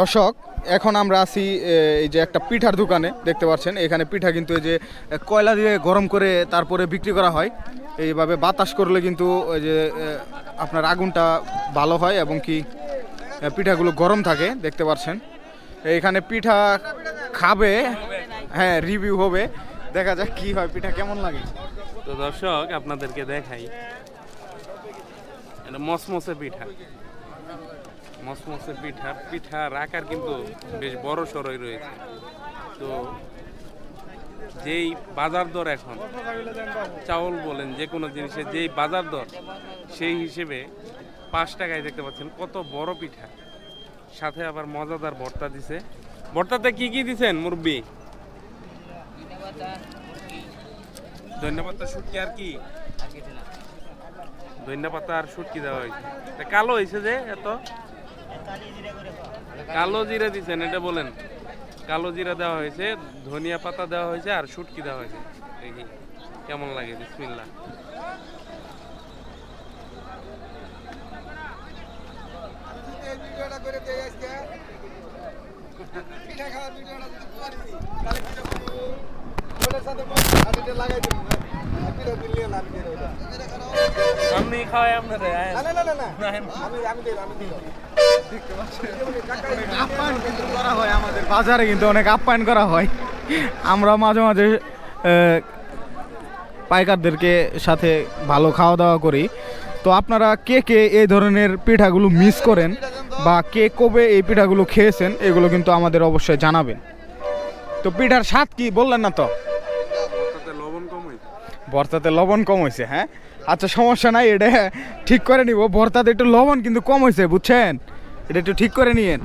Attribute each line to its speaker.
Speaker 1: দর্শক, এখন আমরা আছি এই যে একটা পিঠার দোকানে, দেখতে পাচ্ছেন, এখানে পিঠা কিন্তু এই যে কয়লা দিয়ে গরম করে তারপরে বিক্রি করা হয়। এইভাবে বাতাস করলে কিন্তু ওই যে আপনার আগুনটা ভালো হয় এবং কি পিঠাগুলো গরম থাকে, দেখতে পাচ্ছেন। এইখানে পিঠা খাবে হ্যাঁ রিভিউ হবে। দেখা যাক কি হয়, পিঠা কেমন লাগে।
Speaker 2: তো দর্শক, আপনাদেরকে দেখাই। এটা মসমসে পিঠা। মসমসে পিঠা পিঠার আকার কিন্তু বেশ বড় সড়ই রয়েছে। তো যেই বাজার দর এখন, চাউল বলেন যে কোনো জিনিসের যেই বাজার দর, সেই হিসেবে পাঁচ টাকায় দেখতে পাচ্ছেন কত বড় পিঠা। সাথে আবার মজাদার ভর্তা দিছে। ভর্তাতে কি কি দিছেন, মুরব্বী? ধন্যবাদ শুটকি আর কি? ধন্যবাদ আর শুটকি দেওয়া হয়েছে কালো হয়েছে যে এত? কালো জিরা দিচ্ছেন এটা বলেন। কালো জিরা দেওয়া হয়েছে ধনিয়া পাতা দেওয়া হয়েছে আর শুটকি দেওয়া হয়েছে। দেখি কেমন লাগে? বিসমিল্লা আপনি খাওয়াই আপনারা
Speaker 1: আপ্যায়ন কিন্তু করা হয় আমাদের বাজারে কিন্তু অনেক আপ্যায়ন করা হয় আমরা মাঝে মাঝে পাইকারদেরকে সাথে ভালো খাওয়া দাওয়া করি। তো আপনারা কে কে এই ধরনের পিঠাগুলো মিস করেন বা কে কবে এই পিঠাগুলো খেয়েছেন, এগুলো কিন্তু আমাদের অবশ্যই জানাবেন। তো পিঠার স্বাদ কি বললেন না তো? ভর্তাতে লবণ কম হয়েছে হ্যাঁ? আচ্ছা সমস্যা নাই, এটা ঠিক করে নিব। ভর্তাতে একটু লবণ কিন্তু কম হয়েছে বুঝছেন? এটা একটু ঠিক করে নিয়েন।